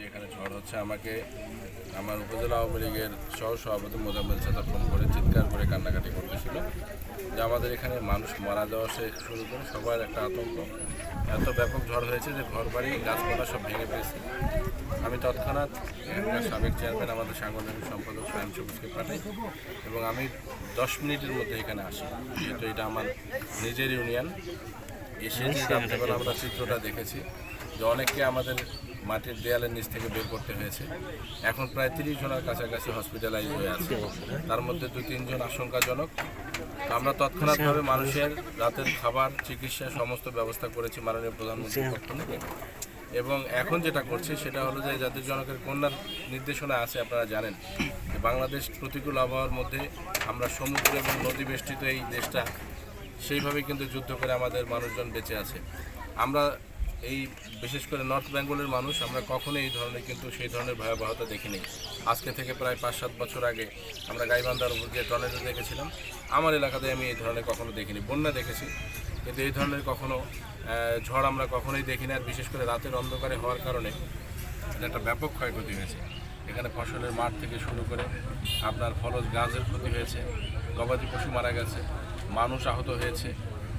যে এখানে ঝড় হচ্ছে আমাকে আমার উপজেলা আওয়ামী লীগের সহ সভাপতি মোজাম্মেল সাদা ফোন করে চিৎকার করে কান্নাকাটি করতেছিল যে আমাদের এখানে মানুষ মারা যাওয়া সে শুরু করে সবার একটা আতঙ্ক। এত ব্যাপক ঝড় হয়েছে যে ঘর বাড়ি গাছপালা সব ভেঙে পেয়েছে আমি তৎক্ষণাৎ এখানকার সাবেক চেয়ারম্যান আমাদের সাংগঠনিক সম্পাদক সায়ন সবুজকে পাঠাই এবং আমি দশ মিনিটের মধ্যে এখানে আসি। যেহেতু এটা আমার নিজের ইউনিয়ন এসে আমরা চিত্রটা দেখেছি যে অনেককে আমাদের মাটির দেয়ালের নিচ থেকে বের করতে হয়েছে। এখন প্রায় তিরিশ জনের কাছাকাছি হসপিটালাইজ হয়ে আছে। তার মধ্যে দু তিনজন আশঙ্কাজনক। আমরা তৎক্ষণাৎভাবে মানুষের রাতের খাবার, চিকিৎসা সমস্ত ব্যবস্থা করেছি মাননীয় থেকে। এবং এখন যেটা করছে সেটা হলো যে জাতির জনকের কন্যার নির্দেশনা আছে, আপনারা জানেন। বাংলাদেশ প্রতিকূল আবহাওয়ার মধ্যে আমরা সমুদ্র এবং নদী বেষ্টিত এই দেশটা সেইভাবে কিন্তু যুদ্ধ করে আমাদের মানুষজন বেঁচে আছে। আমরা এই, বিশেষ করে নর্থ বেঙ্গলের মানুষ, আমরা কখনো এই ধরনের কিন্তু সেই ধরনের ভয়াবহতা দেখিনি। আজকে থেকে প্রায় পাঁচ সাত বছর আগে আমরা গাইবান্ধার উপর যে টর্নেডো দেখেছিলাম, আমার এলাকাতে আমি এই ধরনের কখনো দেখিনি। বন্যা দেখেছি, কিন্তু এই ধরনের কখনো ঝড় আমরা কখনোই দেখিনি। আর বিশেষ করে রাতের অন্ধকারে হওয়ার কারণে একটা ব্যাপক ক্ষয়ক্ষতি হয়েছে। এখানে ফসলের মাঠ থেকে শুরু করে আপনার ফলজ গাছের ক্ষতি হয়েছে, গবাদি পশু মারা গেছে, মানুষ আহত হয়েছে।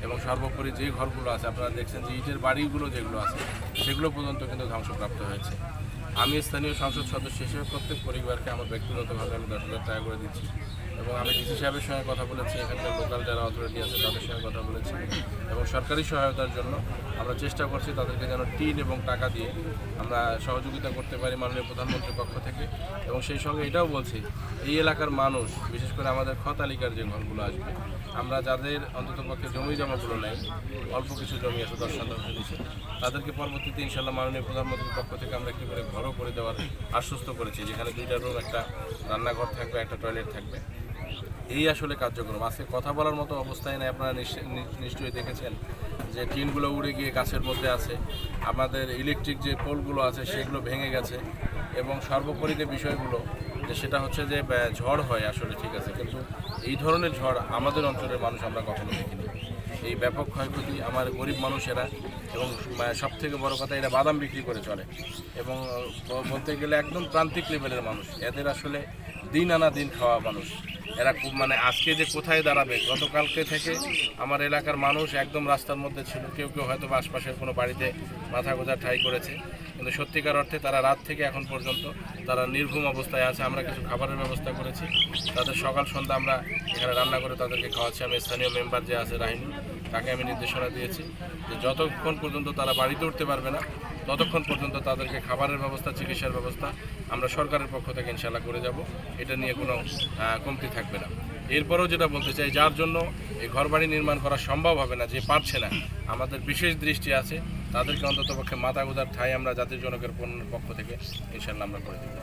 এবং সর্বোপরি যে ঘরগুলো আছে, আপনারা দেখছেন যে ইটের বাড়িগুলো যেগুলো আছে, সেগুলো পর্যন্ত কিন্তু ধ্বংসপ্রাপ্ত হয়েছে। আমি স্থানীয় সংসদ সদস্য হিসেবে প্রত্যেক পরিবারকে আমার ব্যক্তিগতভাবে আমি দশ হাজার টাকা করে দিচ্ছি। এবং আমি ডিসি সাহেবের সঙ্গে কথা বলেছি, এখানকার লোকাল যারা অথরিটি আছে, তাদের সঙ্গে কথা বলেছি। সরকারি সহায়তার জন্য আমরা চেষ্টা করছি তাদেরকে যেন টিন এবং টাকা দিয়ে আমরা সহযোগিতা করতে পারি মাননীয় প্রধানমন্ত্রীর পক্ষ থেকে। এবং সেই সঙ্গে এটাও বলছি, এই এলাকার মানুষ, বিশেষ করে আমাদের খতালিকার যে ঘরগুলো আসবে, আমরা যাদের অন্ততপক্ষে জমি জমাগুলো নেই, অল্প কিছু জমি আছে, দশ শতাংশ নিচে তাদেরকে পরবর্তীতে ইনশাল্লাহ মাননীয় প্রধানমন্ত্রীর পক্ষ থেকে আমরা একটি করে ঘরও করে দেওয়ার আশ্বস্ত করেছি, যেখানে দুইটা রুম, একটা রান্নাঘর থাকবে, একটা টয়লেট থাকবে। এই আসলে কার্যক্রম। আজকে কথা বলার মতো অবস্থায় নেই, আপনারা নিশ্চয়- নিশ্চয়ই দেখেছেন যে টিনগুলো উড়ে গিয়ে গাছের মধ্যে আছে। আমাদের ইলেকট্রিক যে পোলগুলো আছে, সেগুলো ভেঙে গেছে এবং সর্বোপরি যে বিষয়গুলো, যে সেটা হচ্ছে যে ঝড় হয় আসলে, ঠিক আছে? কিন্তু এই ধরনের ঝড় আমাদের অঞ্চলের মানুষ আমরা কখনো দেখিনি। এই ব্যাপক ক্ষয়ক্ষতি আমার গরিব মানুষেরা এবং সব থেকে বড় কথা, এরা বাদাম বিক্রি করে চলে এবং বলতে গেলে একদম প্রান্তিক লেভেলের মানুষ। এদের আসলে দিন আনা দিন খাওয়া মানুষ। এরা খুব মানে আজকে যে কোথায় দাঁড়াবে, গতকালকে থেকে আমার এলাকার মানুষ একদম রাস্তার মধ্যে ছিল। কেউ কেউ হয়তো আশপাশের কোনো বাড়িতে মাথা গোজা ঠাই করেছে। কিন্তু সত্যিকার অর্থে তারা রাত থেকে এখন পর্যন্ত তারা নির্ঘুম অবস্থায় আছে। আমরা কিছু খাবারের ব্যবস্থা করেছি। তাদের সকাল সন্ধ্যা আমরা এখানে রান্না করে তাদেরকে খাওয়াচ্ছি। আমি স্থানীয় মেম্বার যে আছে রাহিনী তাকে আমি নির্দেশনা দিয়েছি যে যতক্ষণ পর্যন্ত তারা বাড়িতে উঠতে পারবে না ততক্ষণ পর্যন্ত তাদেরকে খাবারের ব্যবস্থা, চিকিৎসার ব্যবস্থা আমরা সরকারের পক্ষ থেকে ইনশাল্লাহ করে যাব। এটা নিয়ে কোনো কমতি থাকবে না। এরপরেও যেটা বলতে চাই, যার জন্য এই ঘরবাড়ি নির্মাণ করা সম্ভব হবে না, যে পারছে না, আমাদের বিশেষ দৃষ্টি আছে। তাদেরকে অন্ততপক্ষে মাথা গোজার ঠাই আমরা জাতির জনকের পণ্যের পক্ষ থেকে ইনশাল্লাহ আমরা করে দেবো।